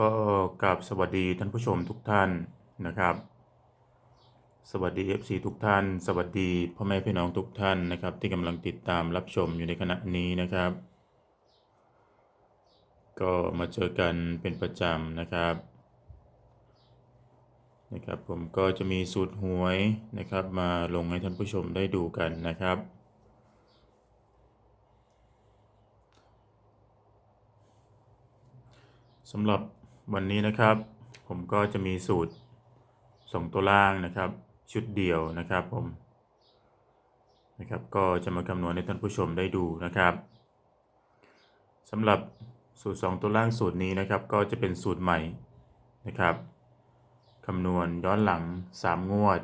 ก็กราบสวัสดีท่านผู้ชมทุกท่านนะครับ สวัสดี FC ทุกท่าน สวัสดีพ่อแม่พี่น้องทุกท่านนะครับ ที่กำลังติดตามรับชมอยู่ในขณะนี้นะครับ ก็มาเจอกันเป็นประจำนะครับนะครับ ผมก็จะมีสูตรหวยนะครับ มาลงให้ท่านผู้ชมได้ดูกันนะครับสำหรับ วันนี้นะครับ ผมก็จะมีสูตรส่งตัวล่างนะครับ ชุดเดียวนะครับผมนะครับ ก็จะมาคำนวณให้ท่านผู้ชมได้ดูนะครับสำหรับสูตร 2 ตัวล่างสูตรนี้นะครับ ก็จะเป็นสูตรใหม่นะครับคำนวณย้อนหลัง 3 งวด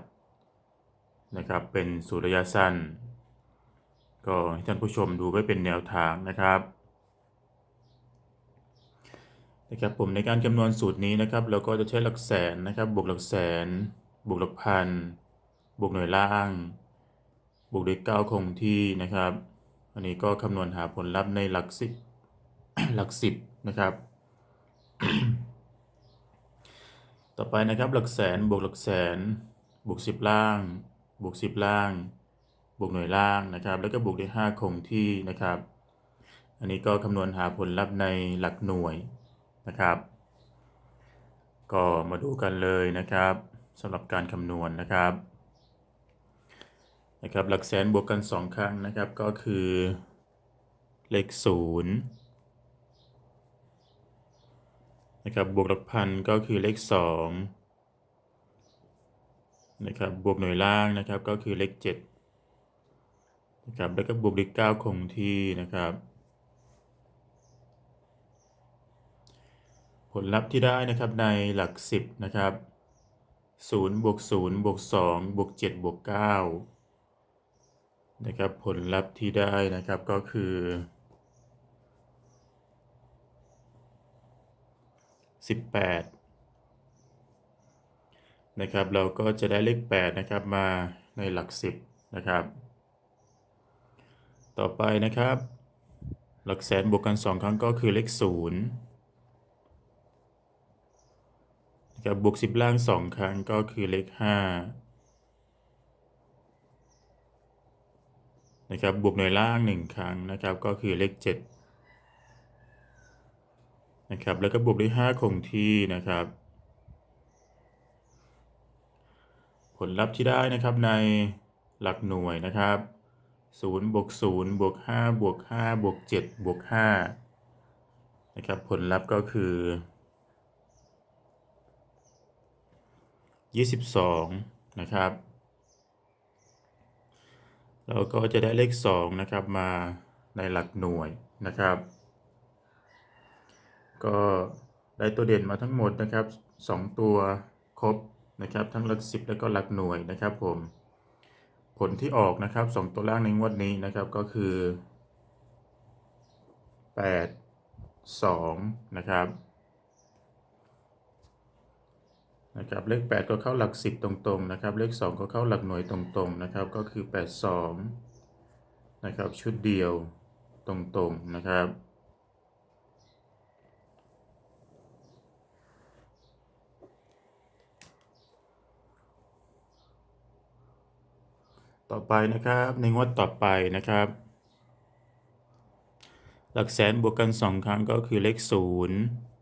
นะครับ เป็นสูตรระยะสั้น ก็ให้ท่านผู้ชมดูไว้เป็นแนวทางนะครับ นะครับผมในการคำนวณสูตรนี้นะครับ เราก็จะใช้หลักแสนนะครับ บวกหลักแสน บวกหลักพัน บวกหน่วยล่าง บวกด้วย9คงที่นะครับ อันนี้ก็คำนวณหาผลลัพธ์ในหลักสิบหลักสิบนะครับ ต่อไปนะครับหลักแสนบวกหลักแสน บวกสิบล่าง บวกสิบล่าง บวกหน่วยล่างนะครับ แล้วก็บวกด้วยห้าคงที่นะครับ อันนี้ก็คำนวณหาผลลัพธ์ในหลักหน่วย นะครับ ก็มาดูกันเลยนะครับสำหรับการคำนวณนะครับนะครับ หลักแสนบวกกัน 2 ครั้งนะครับ ก็คือ เลข0นะครับ บวกหลักพันก็คือเลข2นะครับ บวกหน่วยล่างนะครับ ก็คือเลข7นะครับ แล้วก็บวกเลข9คงที่นะครับ ลลัพธ์ที่ได้นะครับในหลัก 10 นะครับ0บวก0บวก2บวก7บวก9นะครับผลลัพธ์ที่ได้นะครับก็คือ 18 นะครับ เราก็จะได้เลข 8 นะครับมาในหลัก 10 นะครับ ต่อไปนะครับ หลักแสนบวกกัน 2 ครั้งก็คือเลข 0 กับบวกสิบล่างสองครั้งก็คือเลขห้านะครับบวกหน่วยล่างหนึ่งครั้งนะครับก็คือเลขเจ็ดนะครับแล้วก็บวกด้วยห้าคงที่นะครับ ผลลัพธ์ที่ได้นะครับในหลักหน่วยนะครับ0บวก0บวก5บวก5บวก7บวก5นะครับผลลัพธ์ก็คือ 22 นะครับ เราก็จะได้เลข 2 นะครับมาในหลักหน่วยนะครับ ก็ได้ตัวเด่นมาทั้งหมดนะครับ 2 ตัวครบนะครับ ทั้งหลัก 10 แล้วก็หลักหน่วยนะครับผมผลที่ออกนะครับ 2 ตัวล่างในงวดนี้นะครับก็คือ 8 2 นะครับ นะครับเลข 8 ก็เข้าหลัก 10 ตรงๆนะครับเลข 2 ก็เข้าหลักหน่วยตรงๆนะครับก็คือ 82นะครับชุดเดียวตรงๆนะครับต่อไปนะครับในงวดต่อไปนะครับ หลักแสนบวกกัน 2 ครั้งก็คือเลข 0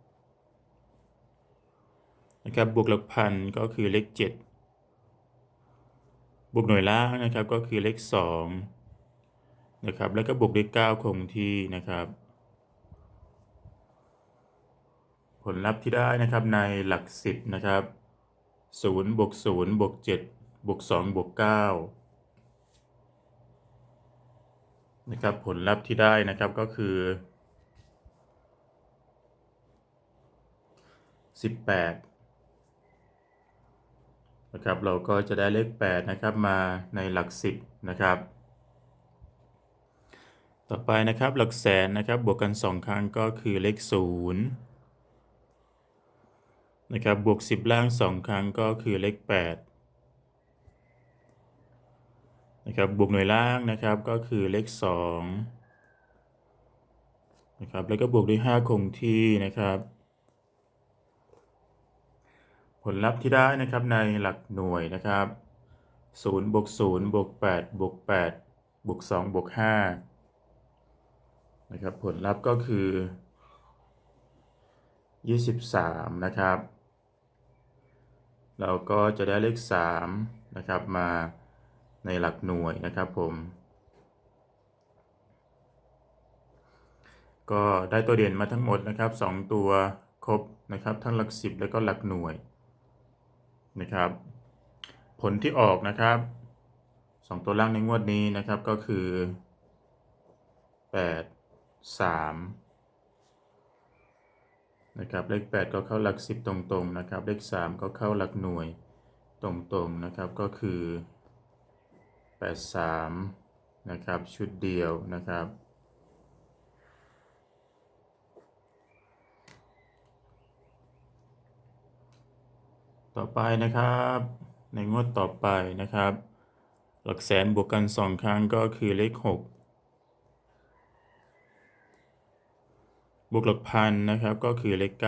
นะครับบวกหลักพันก็คือเลข 7 บวกหน่วยล่างนะครับก็คือเลข2นะครับแล้วก็บวกด้วย9คงที่นะครับ ผลลัพธ์ที่ได้นะครับในหลัก 10นะครับ0บวก0บวก7บวก2บวก9นะครับผลลัพธ์ที่ได้นะครับก็คือ18 นะครับเราก็จะได้เลข8นะครับมาในหลัก 10นะครับต่อไปนะครับหลักแสนนะครับบวกกัน 2 ครั้งก็คือเลข0นะครับบวก 10 ล่าง 2 ครั้งก็คือเลข8นะครับบวกหน่วยล่างนะครับก็คือเลข2นะครับแล้วก็บวกด้วย 5 คงที่นะครับ ผลลัพธ์ที่ได้นะครับในหลักหน่วยนะครับ0บวก0บวก8บวก8บวก2บวก5นะครับผลลัพธ์ก็คือ 23 นะครับ เราก็จะได้เลข3นะครับมาในหลักหน่วยนะครับผม ก็ได้ตัวเด่นมาทั้งหมดนะครับ 2 ตัวครบนะครับ ทั้งหลัก 10 แล้วก็หลักหน่วย นะครับ ผลที่ออกนะครับ 2 ตัวล่างในงวดนี้นะครับก็คือ 8 3 นะครับ เลข 8 ก็เข้าหลัก 10 ตรงๆนะครับ เลข 3 ก็เข้าหลักหน่วยตรงๆนะครับก็คือ 83 นะครับ ชุดเดียวนะครับ ต่อไปนะครับ ในงวดต่อไปนะครับ หลักแสนบวกกัน2ครั้งก็คือเลข6บวกหลักพันนะครับก็คือเลข9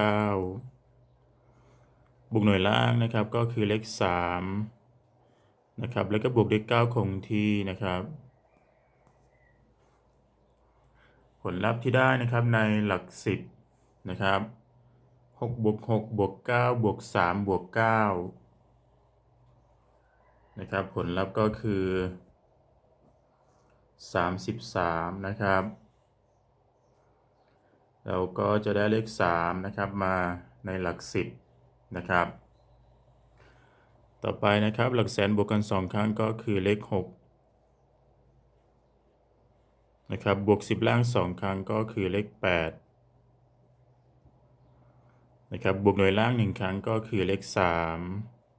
บวกหน่วยล่างนะครับก็คือเลข3นะครับแล้วก็บวกเลข9คงที่นะครับผลลัพธ์ที่ได้นะครับในหลัก 10 นะครับ 6บวก6บวก9บวก3บวก9นะครับ ผลลัพธ์ก็คือ33นะครับ เราก็จะได้เลข3นะครับมาในหลัก10นะครับ ต่อไปนะครับหลักแสนบวกกัน2ครั้งก็คือเลข6นะครับบวก10ล่าง2ครั้งก็คือเลข8 นะครับบวกหน่วยล่าง 1 ครั้งก็คือเลข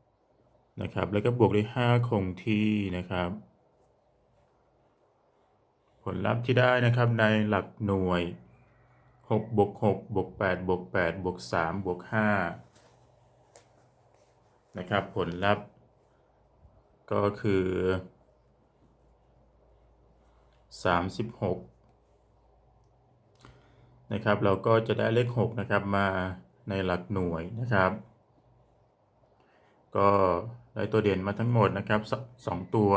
3นะครับแล้วก็บวกเลข5คงที่นะครับ ผลลัพธ์ที่ได้นะครับในหลักหน่วย6บวก6บวก8บวก8บวก3บวก5นะครับผลลัพธ์ก็คือ 36นะครับเราก็จะได้เลข 6 นะครับมา ในหลักหน่วยนะครับ ก็ได้ตัวเด่นมาทั้งหมดนะครับสองตัว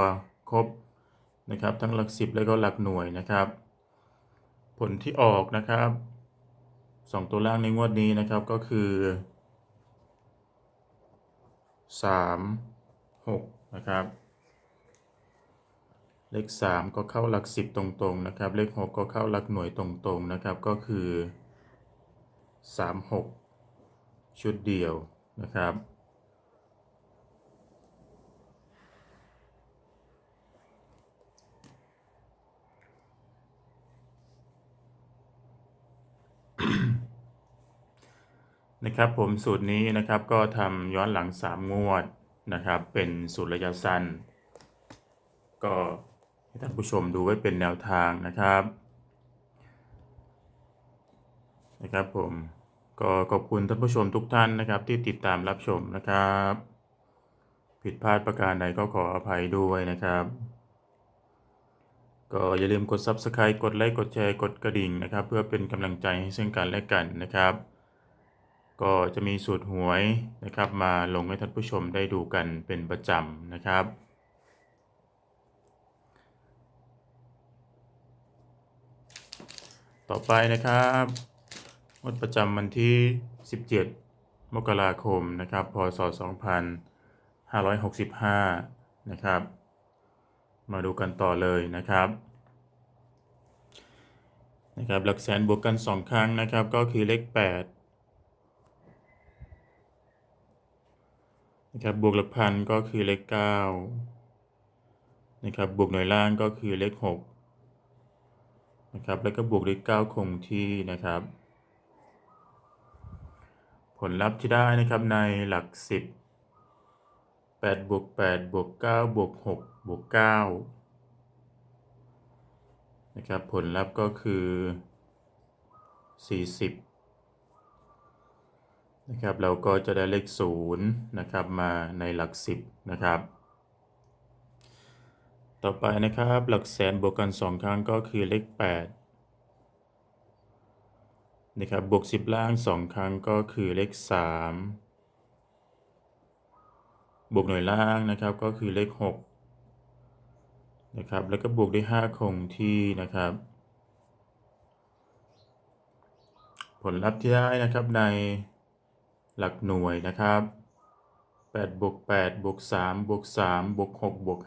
ครบนะครับทั้งหลัก10แล้วก็หลักหน่วยนะครับ ผลที่ออกนะครับ 2 ตัวล่างในงวดนี้นะครับก็คือ 3 6 นะครับ เลข 3 ก็เข้าหลัก 10 ตรงๆนะครับ เลข 6 ก็เข้าหลักหน่วยตรงๆนะครับก็คือ 3 6 ชุดเดียวนะครับ นะครับผมสูตรนี้นะครับก็ทำย้อนหลัง 3 งวดนะครับ เป็นสูตรระยะสั้น ก็ให้ท่านผู้ชมดูไว้เป็นแนวทางนะครับนะครับผม ก็ขอบคุณท่านผู้ชมทุกท่านนะครับ ที่ติดตามรับชมนะครับ ผิดพลาดประการใดก็ขออภัยด้วยนะครับ ก็อย่าลืมกด Subscribe กดไลค์กดแชร์กดกระดิ่งนะครับ เพื่อเป็นกำลังใจให้ซึ่งกันและกันนะครับ ก็จะมีสูตรหวยนะครับ มาลงให้ท่านผู้ชมได้ดูกันเป็นประจำนะครับต่อไปนะครับ งวดประจำวันที่ 17 มกราคมนะครับ พศ 2565 นะครับ มาดูกันต่อเลยนะครับ นะครับ หลักแสนบวกกัน 2 ครั้งนะครับ ก็คือเลข 8 นะครับ บวกหลักพันก็คือเลข 9 นะครับ บวกหน่วยล่างก็คือเลข 6 นะครับ แล้วก็บวกเลข 9 คงที่นะครับ ผลลัพธ์ที่ได้นะครับในหลัก 10 8บวก8บวก9บวก6บวก9นะครับผลลัพธ์ก็คือ 40นะครับเราก็จะได้เลข0นะครับมาในหลัก 10นะครับต่อไปนะครับหลักแสนบวกกัน 2 ครั้งก็คือเลข 8 นะครับบวก 10 ล่าง 2 ครั้งก็คือเลข 3 บวกหน่วยล่างนะครับก็คือเลขหกนะครับ แล้วก็บวกด้วยห้าคงที่นะครับ ผลลัพธ์ที่ได้นะครับในหลักหน่วยนะครับ8บวก8บวก3บวก3บวก6บวก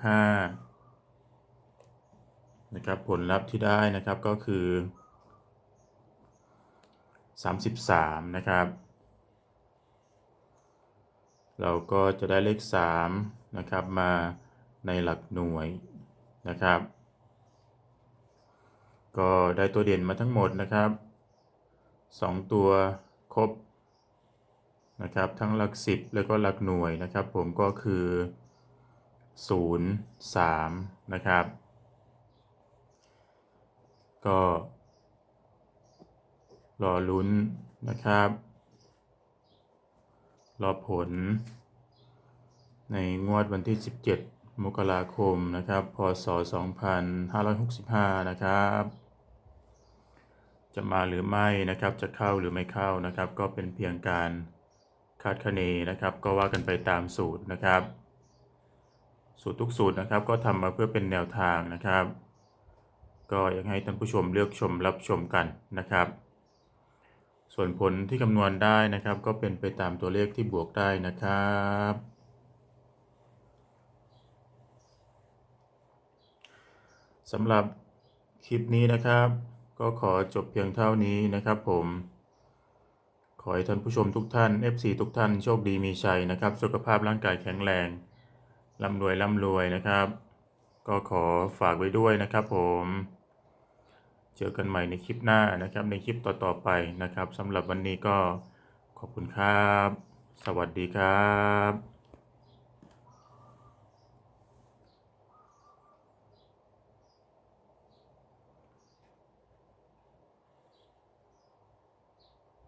5นะครับผลลัพธ์ที่ได้นะครับก็คือ 33 นะครับ เราก็จะได้เลข 3 นะครับ มาในหลักหน่วยนะครับ ก็ได้ตัวเด่นมาทั้งหมดนะครับ 2 ตัวครบนะครับ ทั้งหลัก 10 แล้วก็หลักหน่วยนะครับ ผมก็คือ 0 3 นะครับ ก็ รอลุ้นนะครับ รอผล ในงวดวันที่ 17 มกราคมนะครับ พศ 2565 นะครับ จะมาหรือไม่นะครับ จะเข้าหรือไม่เข้านะครับ ก็เป็นเพียงการคาดคะเนนะครับ ก็ว่ากันไปตามสูตรนะครับ สูตรทุกสูตรนะครับ ก็ทำมาเพื่อเป็นแนวทางนะครับ ก็อยากให้ท่านผู้ชมเลือกชมรับชมกันนะครับ ส่วนผลที่คำนวณได้นะครับ ก็เป็นไปตามตัวเลขที่บวกได้นะครับสำหรับคลิปนี้นะครับ ก็ขอจบเพียงเท่านี้นะครับผม ขอให้ท่านผู้ชมทุกท่าน FC ทุกท่านโชคดีมีชัยนะครับ สุขภาพร่างกายแข็งแรงร่ำรวยร่ำรวยนะครับ ก็ขอฝากไว้ด้วยนะครับผม เจอกันใหม่ในคลิปหน้านะครับ ในคลิปต่อๆไปนะครับสำหรับวันนี้ก็ขอบคุณครับ สวัสดีครับ